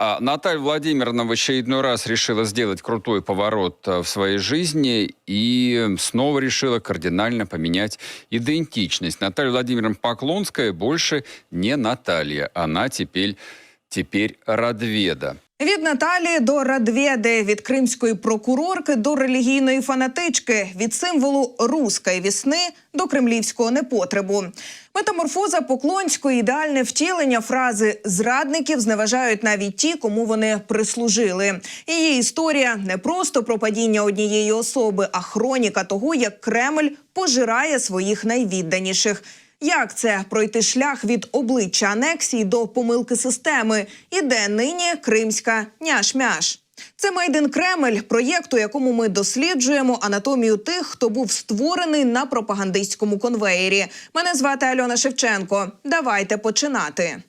Наталья Владимировна в очередной раз решила сделать крутой поворот э, в своей жизни и снова решила кардинально поменять идентичность. Наталья Владимировна Поклонская больше не Наталья. Она теперь, теперь Радведа. Від Наталії до Радвєди, від кримської прокурорки до релігійної фанатички, від символу руської вісни до кремлівського непотребу. Метаморфоза Поклонської ідеальне втілення фрази зрадників зневажають навіть ті, кому вони прислужили. Її історія не просто про падіння однієї особи, а хроніка того, як Кремль пожирає своїх найвідданіших. Як це пройти шлях від обличчя анексії до помилки системи? І де нині кримська няш-мяш? Це Мейден Кремль, проєкт, у якому ми досліджуємо анатомію тих, хто був створений на пропагандистському конвеєрі. Мене звати Альона Шевченко. Давайте починати.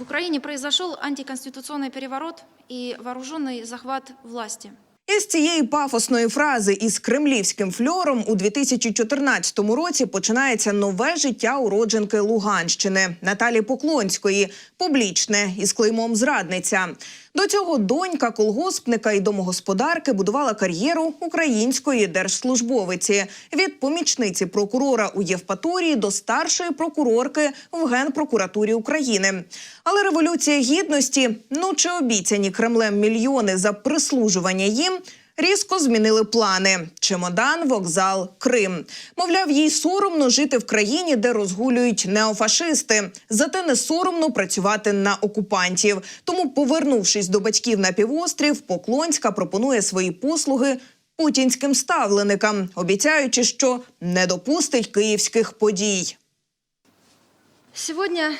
В Украине произошел антиконституционный переворот и вооруженный захват власти. Із цієї пафосної фрази із кремлівським фльором у 2014 році починається нове життя уродженки Луганщини Наталі Поклонської, публічне із клеймом зрадниця. До цього донька колгоспника і домогосподарки будувала кар'єру української держслужбовиці від помічниці прокурора у Євпаторії до старшої прокурорки в Генпрокуратурі України. Але революція гідності, ну чи обіцяні Кремлем мільйони за прислужування їм. Різко змінили плани: чемодан, вокзал, Крим. Мовляв, їй соромно жити в країні, де розгулюють неофашисти. Зате не соромно працювати на окупантів. Тому, повернувшись до батьків на півострів, Поклонська пропонує свої послуги путінським ставленикам, обіцяючи, що не допустить київських подій. Сегодня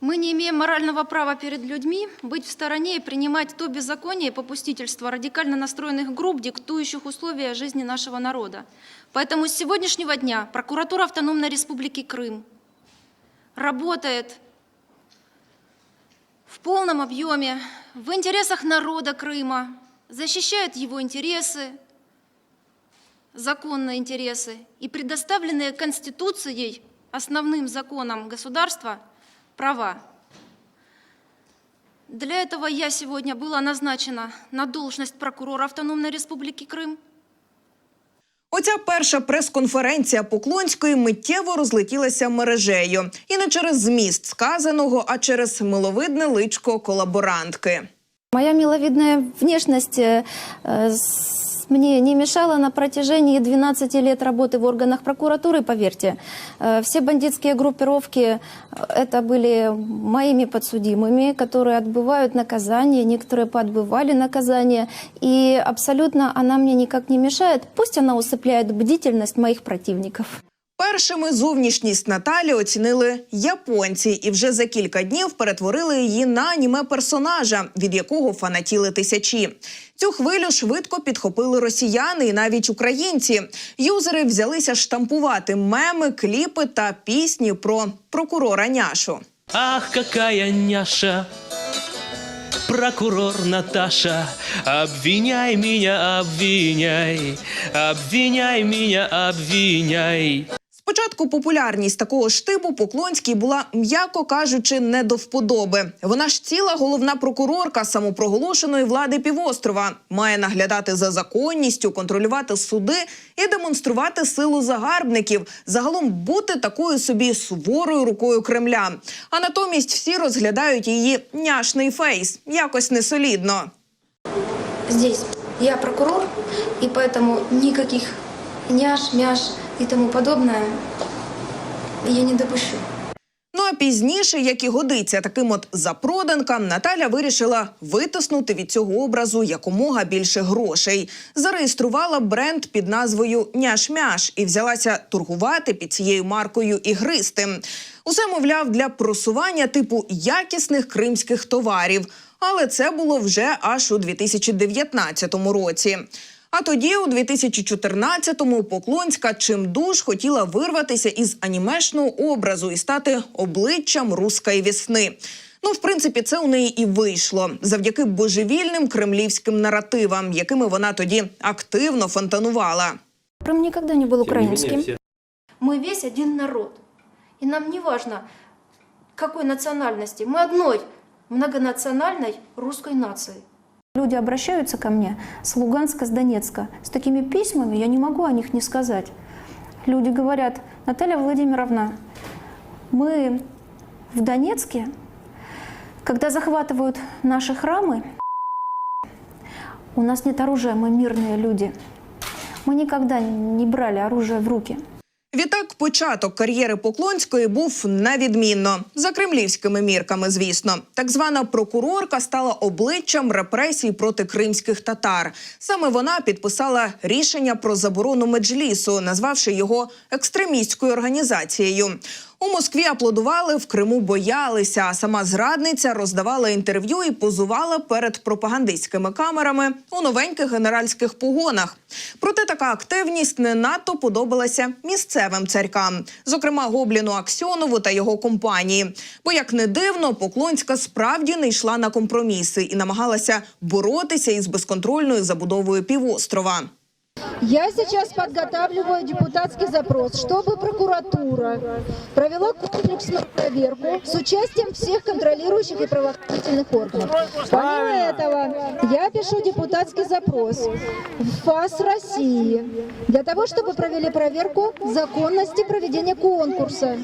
мы не имеем морального права перед людьми быть в стороне и принимать то беззаконие и попустительство радикально настроенных групп, диктующих условия жизни нашего народа. Поэтому с сегодняшнего дня прокуратура Автономной Республики Крым работает в полном объеме в интересах народа Крыма, защищает его интересы, законные интересы и предоставленные Конституцией, основным законом государства, права. Для этого я сегодня была назначена на должность прокурора Автономной Республики Крым. Оця перша прес-конференція Поклонської миттєво розлетілася мережею. І не через зміст сказаного, а через миловидне личко колаборантки. Моя миловидная внешность э, с- мне не мешала на протяжении 12 лет работы в органах прокуратуры, поверьте. Э, Все бандитские группировки э, это были моими подсудимыми, которые отбывают наказание, некоторые поотбывали наказание. И абсолютно она мне никак не мешает. Пусть она усыпляет бдительность моих противников. Першими зовнішність Наталі оцінили японці, і вже за кілька днів перетворили її на аніме персонажа, від якого фанатіли тисячі. Цю хвилю швидко підхопили росіяни і навіть українці. Юзери взялися штампувати меми, кліпи та пісні про прокурора Няшу. Ах, какая няша, прокурор Наташа, обвиняй меня, обвиняй, обвиняй меня, обвиняй. Спочатку популярність такого штибу Поклонській була, м'яко кажучи, не до вподоби. Вона ж ціла головна прокурорка самопроголошеної влади півострова. Має наглядати за законністю, контролювати суди і демонструвати силу загарбників. Загалом бути такою собі суворою рукою Кремля. А натомість всі розглядають її няшний фейс, якось несолідно. Здесь я прокурор, и поэтому никаких няш, мяш и тому подобное я не допущу. Ну а пізніше, як і годиться таким от запроданкам, Наталя вирішила витиснути від цього образу якомога більше грошей. Зареєструвала бренд під назвою Няш-мяш і взялася торгувати під цією маркою і гристи. Усе мовляв для просування типу якісних кримських товарів. Але це було вже аж у 2019 році. А тоді, у 2014-му, Поклонська чимдуж хотіла вирватися із анімешного образу і стати обличчям руської весни. Ну, в принципі, це у неї і вийшло завдяки божевільним кремлівським наративам, якими вона тоді активно фонтанувала. Крым никогда не был украинским. Мы весь один народ. И нам не важно, какой национальности. Мы одной многонациональной русской нации. Люди обращаются ко мне с Луганска, с Донецка. С такими письмами я не могу о них не сказать. Люди говорят, Наталья Владимировна, мы в Донецке, когда захватывают наши храмы, у нас нет оружия, мы мирные люди. Мы никогда не брали оружие в руки. Відтак, початок кар'єри Поклонської був невідмінно за кремлівськими мірками. Звісно, так звана прокурорка стала обличчям репресій проти кримських татар. Саме вона підписала рішення про заборону меджлісу, назвавши його екстремістською організацією. У Москві аплодували, в Криму боялися. А сама зрадниця роздавала інтерв'ю і позувала перед пропагандистськими камерами у новеньких генеральських погонах. Проте така активність не надто подобалася місцевим царькам, зокрема Гобліну Аксьонову та його компанії. Бо, як не дивно, Поклонська справді не йшла на компроміси і намагалася боротися із безконтрольною забудовою півострова. Я сейчас подготавливаю депутатский запрос, чтобы прокуратура провела комплексную проверку с участием всех контролирующих и правоохранительных органов. Помимо этого, я пишу депутатский запрос в ФАС России для того, чтобы провели проверку законности проведения конкурса.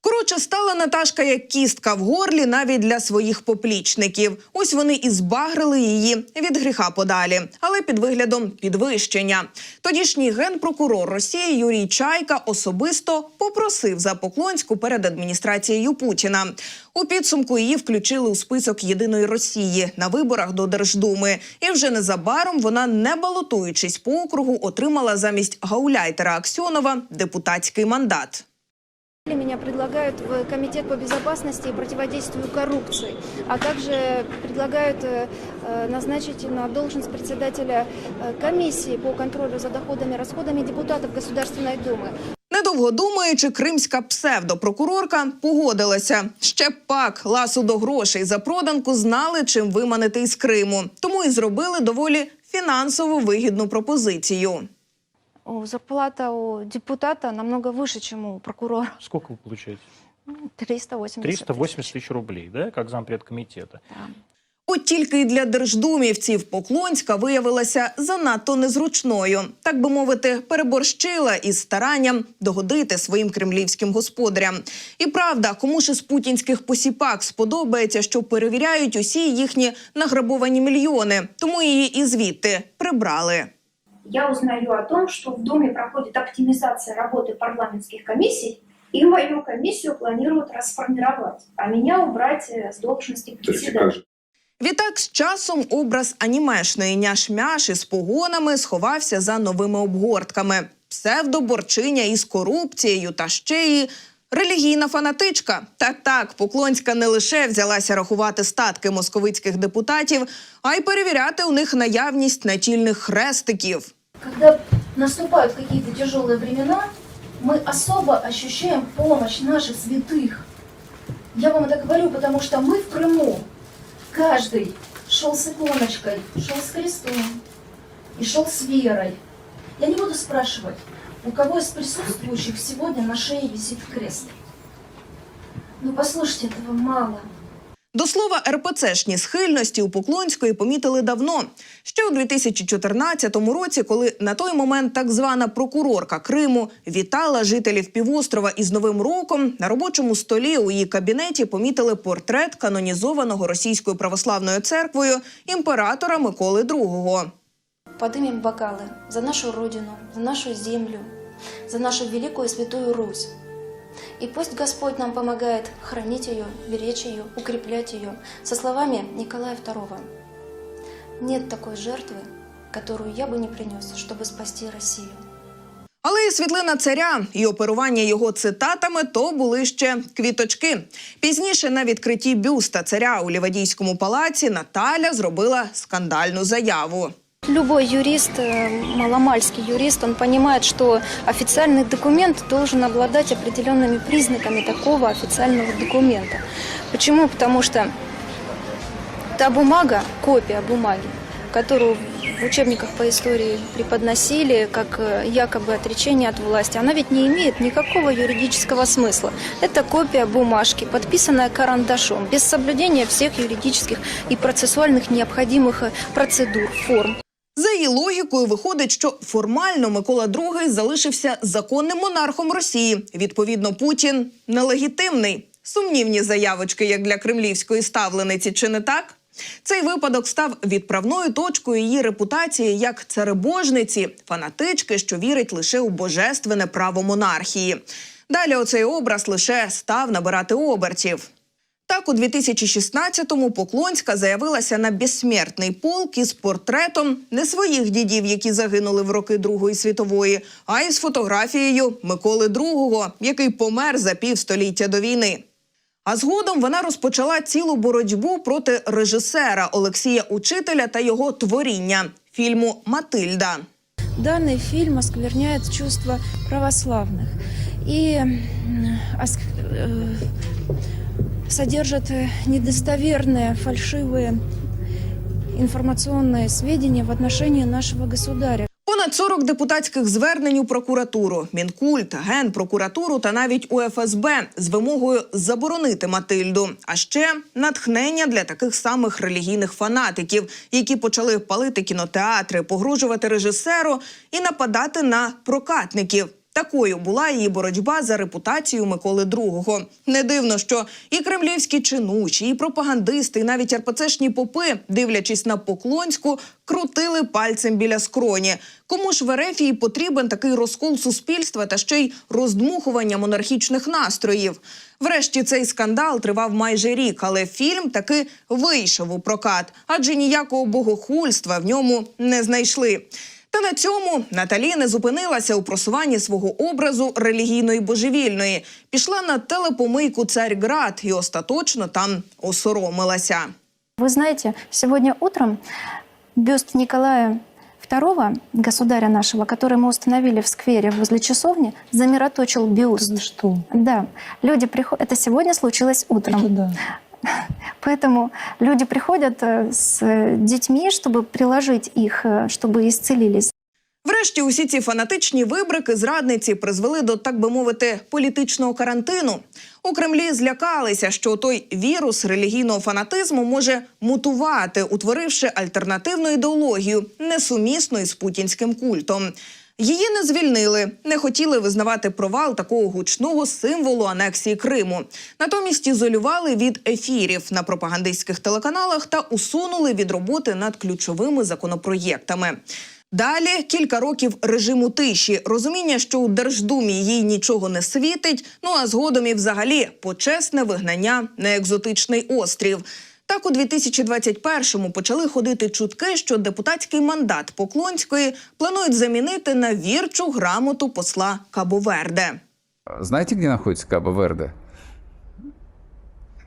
Коротше, стала Наташка як кістка в горлі навіть для своїх поплічників. Ось вони і збагрили її від гріха подалі, але під виглядом підвищення. Тодішній генпрокурор Росії Юрій Чайка особисто попросив за Поклонську перед адміністрацією Путіна. У підсумку її включили у список єдиної Росії на виборах до Держдуми. І вже незабаром вона, не балотуючись по округу, отримала замість гауляйтера Аксьонова депутатський мандат. Меня предлагают в Комитет по безопасности и противодействию коррупции, а также предлагают э, э, назначить на должность председателя э, комиссии по контролю за доходами и расходами депутатов Государственной Думы. Недовго думаючи, кримська псевдопрокурорка погодилася. Ще пак ласу до грошей за проданку знали, чим виманити із Криму, тому і зробили доволі фінансово вигідну пропозицію. Зарплата у депутата намного выше, чем у прокурора. Сколько вы получаете? 380 380 тысяч рублей, да, как зампред комитета. От тільки й для держдумівців Поклонська виявилася занадто незручною, так би мовити, переборщила із старанням догодити своїм кремлівським господарям. І правда, кому ж із путінських посіпак сподобається, що перевіряють усі їхні награбовані мільйони, тому її і звідти прибрали. я узнаю о том, что в Думе проходит оптимизация работы парламентских комиссий, и мою комиссию планируют расформировать, а меня убрать э, с должности председателя. Відтак, з часом образ анімешної няш-мяш із погонами сховався за новими обгортками. Псевдоборчиня із корупцією та ще й релігійна фанатичка. Так, так, Поклонська не лише взялася рахувати статки московицьких депутатів, а й перевіряти у них наявність натільних хрестиків. Когда наступают какие-то тяжелые времена, мы особо ощущаем помощь наших святых. Я вам это говорю, потому что мы в Крыму. Каждый шел с иконочкой, шел с крестом и шел с верой. Я не буду спрашивать, у кого из присутствующих сегодня на шее висит крест. Но послушайте, этого мало. До слова, РПЦшні схильності у Поклонської помітили давно. Ще у 2014 році, коли на той момент так звана прокурорка Криму вітала жителів півострова із Новим роком, на робочому столі у її кабінеті помітили портрет канонізованого російською православною церквою імператора Миколи II. Поднимем бокалы за нашу Родину, за нашу землю, за нашу великую и святую Русь. И пусть Господь нам помогает хранить ее, беречь ее, укреплять ее со словами Николая II. Нет такой жертвы, которую я бы не принес, чтобы спасти Россию. Але і світлина царя і оперування його цитатами то були ще квіточки. Пізніше на відкритті бюста царя у Лівадійському палаці Наталя зробила скандальну заяву. Любой юрист, э, маломальский юрист, он понимает, что официальный документ должен обладать определенными признаками такого официального документа. Почему? Потому что та бумага, копия бумаги, которую в учебниках по истории преподносили как э, якобы отречение от власти, она ведь не имеет никакого юридического смысла. Это копия бумажки, подписанная карандашом, без соблюдения всех юридических и процессуальных необходимых э, процедур, форм. За її логікою виходить, що формально Микола II залишився законним монархом Росії. Відповідно, Путін нелегітимний. Сумнівні заявочки, як для кремлівської ставлениці, чи не так? Цей випадок став відправною точкою її репутації як царебожниці, фанатички, що вірить лише у божественне право монархії. Далі оцей образ лише став набирати обертів. Так, у 2016-му Поклонська заявилася на безсмертний полк із портретом не своїх дідів, які загинули в роки Другої світової, а із фотографією Миколи II, який помер за півстоліття до війни. А згодом вона розпочала цілу боротьбу проти режисера Олексія Учителя та його творіння фільму Матильда. Данный фильм оскверняет чувства православных и м, ос- э, содержит э, недостоверные, фальшивые информационные сведения в отношении нашего государя. Понад 40 депутатських звернень у прокуратуру, Мінкульт, Генпрокуратуру та навіть у ФСБ з вимогою заборонити Матильду. А ще натхнення для таких самих релігійних фанатиків, які почали палити кінотеатри, погрожувати режисеру і нападати на прокатників. Такою була її боротьба за репутацію Миколи II. Не дивно, що і кремлівські чинуші, і пропагандисти, і навіть РПЦшні попи, дивлячись на Поклонську, крутили пальцем біля скроні. Кому ж в Ерефії потрібен такий розкол суспільства та ще й роздмухування монархічних настроїв? Врешті цей скандал тривав майже рік, але фільм таки вийшов у прокат, адже ніякого богохульства в ньому не знайшли. Та на цьому Наталі не зупинилася у просуванні свого образу релігійної божевільної. Пішла на телепомийку Царьград і остаточно там осоромилася. Вы знаете, сегодня утром бюст Николая II, государя нашего, который мы установили в сквере возле часовни, замироточил бюст. что? Да, люди приходят. Это сегодня случилось утром. да. Поэтому люди приходят э, с э, детьми, чтобы приложить их, э, чтобы исцелились. Врешті усі ці фанатичні вибрики зрадниці призвели до, так би мовити, політичного карантину. У Кремлі злякалися, що той вірус релігійного фанатизму може мутувати, утворивши альтернативну ідеологію, несумісну із путінським культом. Її не звільнили, не хотіли визнавати провал такого гучного символу анексії Криму. Натомість ізолювали від ефірів на пропагандистських телеканалах та усунули від роботи над ключовими законопроєктами. Далі кілька років режиму тиші, розуміння, що у Держдумі їй нічого не світить. Ну а згодом і взагалі почесне вигнання на екзотичний острів. Так, у 2021-му почали ходити чутки, що депутатський мандат Поклонської планують замінити на вірчу грамоту посла Кабо-Верде. Знаете, где находится Кабо-Верде?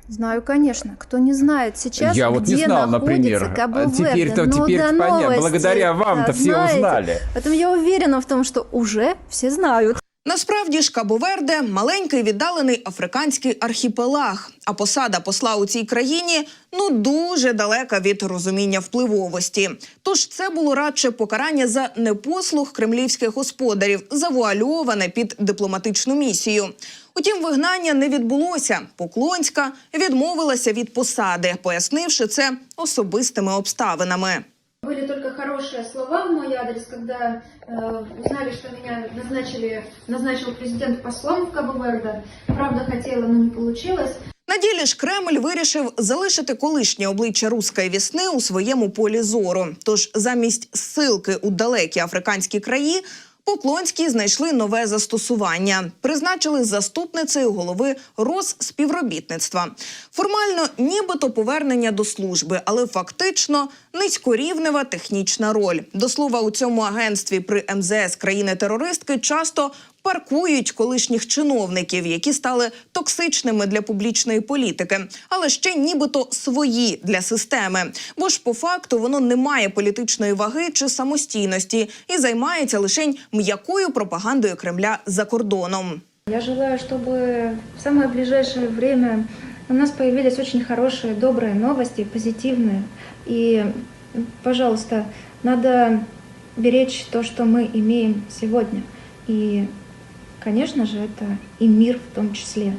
Знаю, конечно. Кто не знает сейчас, Я вот не где знал, находится например. Теперь-то- Ну, теперь понятно. новости, Благодаря вам-то да, все знаете. узнали. Поэтому я уверена в том, что уже все знают. Насправді ж Кабо-Верде – маленький віддалений африканський архіпелаг. А посада посла у цій країні ну дуже далека від розуміння впливовості. Тож це було радше покарання за непослух кремлівських господарів, завуальоване під дипломатичну місію. Утім, вигнання не відбулося. Поклонська відмовилася від посади, пояснивши це особистими обставинами. Были только хорошие слова в мой адрес, когда э, узнали, что меня назначили, назначил президент послом в Кабо-Верде. Правда, хотела, но не получилось. На ділі ж Кремль вирішив залишити колишнє обличчя руської вісни у своєму полі зору. Тож замість силки у далекі африканські краї. Поклонські знайшли нове застосування, призначили заступницею голови Росспівробітництва. Формально, нібито повернення до служби, але фактично низькорівнева технічна роль. До слова, у цьому агентстві при МЗС країни-терористки часто паркують колишніх чиновників, які стали токсичними для публічної політики, але ще нібито свої для системи. Бо ж по факту воно не має політичної ваги чи самостійності і займається лише м'якою пропагандою Кремля за кордоном. Я желаю, чтобы в самое ближайшее время у нас появились очень хорошие, добрые новости, позитивные. И, пожалуйста, надо беречь то, что мы имеем сегодня. И, конечно же, это и мир в том числе.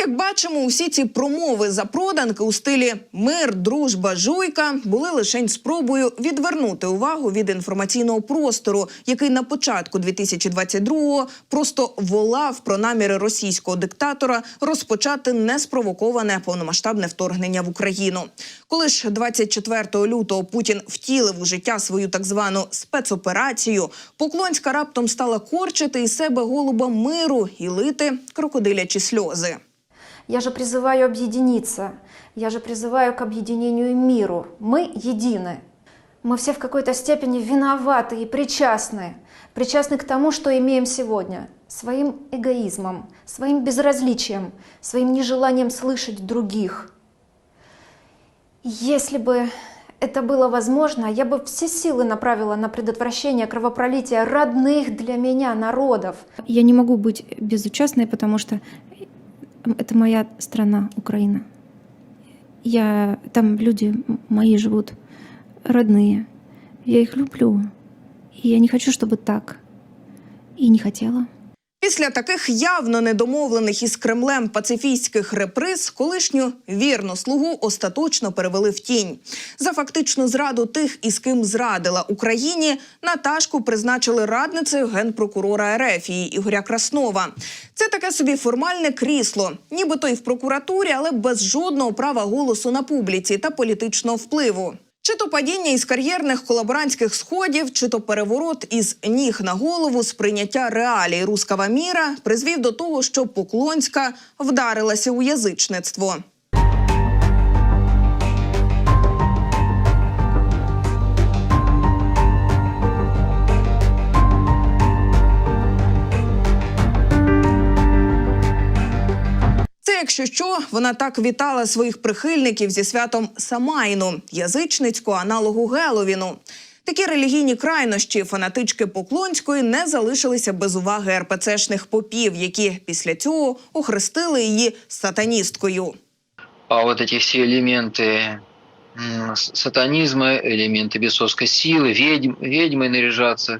Як бачимо, усі ці промови за проданки у стилі мир, дружба, жуйка були лише спробою відвернути увагу від інформаційного простору, який на початку 2022-го просто волав про наміри російського диктатора розпочати неспровоковане повномасштабне вторгнення в Україну. Коли ж 24 лютого Путін втілив у життя свою так звану спецоперацію, Поклонська раптом стала корчити із себе голуба миру і лити крокодилячі сльози. Я же призываю объединиться. Я же призываю к объединению миру. Мы едины. Мы все в какой-то степени виноваты и причастны. Причастны к тому, что имеем сегодня. Своим эгоизмом, своим безразличием, своим нежеланием слышать других. Если бы это было возможно, я бы все силы направила на предотвращение кровопролития родных для меня народов. Я не могу быть безучастной, потому что это моя страна, Украина. Я, там люди мои живут, родные. Я их люблю. И я не хочу, чтобы так. И не хотела. Після таких явно недомовлених із Кремлем пацифістських реприз колишню вірну слугу остаточно перевели в тінь. За фактичну зраду тих, із ким зрадила Україні, Наташку призначили радницею генпрокурора Ерефії Ігоря Краснова. Це таке собі формальне крісло, нібито й в прокуратурі, але без жодного права голосу на публіці та політичного впливу. Чи то падіння із кар'єрних колаборантських сходів, чи то переворот із ніг на голову сприйняття реалій рускава міра призвів до того, що Поклонська вдарилася у язичництво. якщо що, вона так вітала своїх прихильників зі святом Самайну, язичницького аналогу Геловіну. Такі релігійні крайнощі фанатички Поклонської не залишилися без уваги РПЦшних попів, які після цього охрестили її сатаністкою. А вот эти все элементы м, с- сатанизма, элементы бесовской силы, ведьм, ведьмой наряжаться,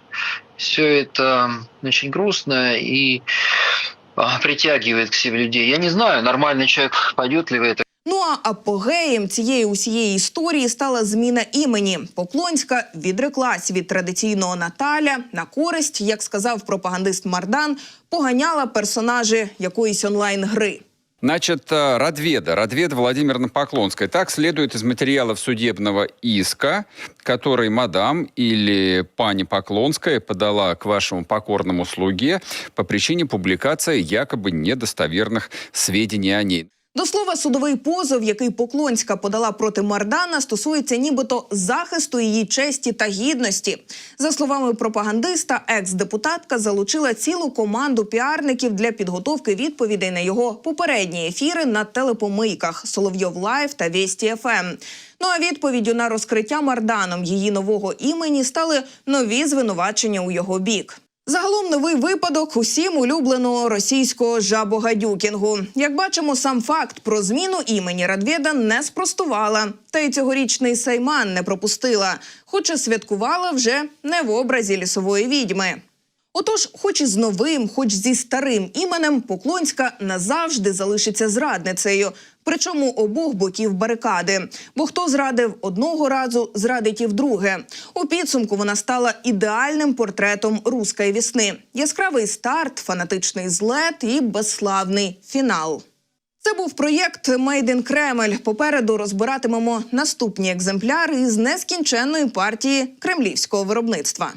все это очень грустно и а, притягивает к себе людей. Я не знаю, нормальный человек пойдет ли в это, Ну а апогеєм цієї усієї історії стала зміна імені. Поклонська відреклась від традиційного Наталя на користь, як сказав пропагандист Мардан, поганяла персонажі якоїсь онлайн-гри. Значит, э, Радведа, Радведа Владимировна Поклонская. Так следует из материалов судебного иска, который мадам или пани Поклонская подала к вашему покорному слуге по причине публикации якобы недостоверных сведений о ней. До слова, судовий позов, який Поклонська подала проти Мардана, стосується нібито захисту її честі та гідності. За словами пропагандиста, екс-депутатка залучила цілу команду піарників для підготовки відповідей на його попередні ефіри на телепомийках Соловйов Лайв та Вєсті ФМ. Ну а відповіддю на розкриття Марданом її нового імені стали нові звинувачення у його бік. Загалом новий випадок усім улюбленого російського жабогадюкінгу. Як бачимо, сам факт про зміну імені Радвєда не спростувала, та й цьогорічний Сейман не пропустила, хоча святкувала вже не в образі лісової відьми. Отож, хоч і з новим, хоч зі старим іменем, Поклонська назавжди залишиться зрадницею. Причому обох боків барикади. Бо хто зрадив одного разу, зрадить і вдруге. У підсумку вона стала ідеальним портретом руської вісни. Яскравий старт, фанатичний злет і безславний фінал. Це був проєкт «Made in Кремль». Попереду розбиратимемо наступні екземпляри із нескінченної партії кремлівського виробництва.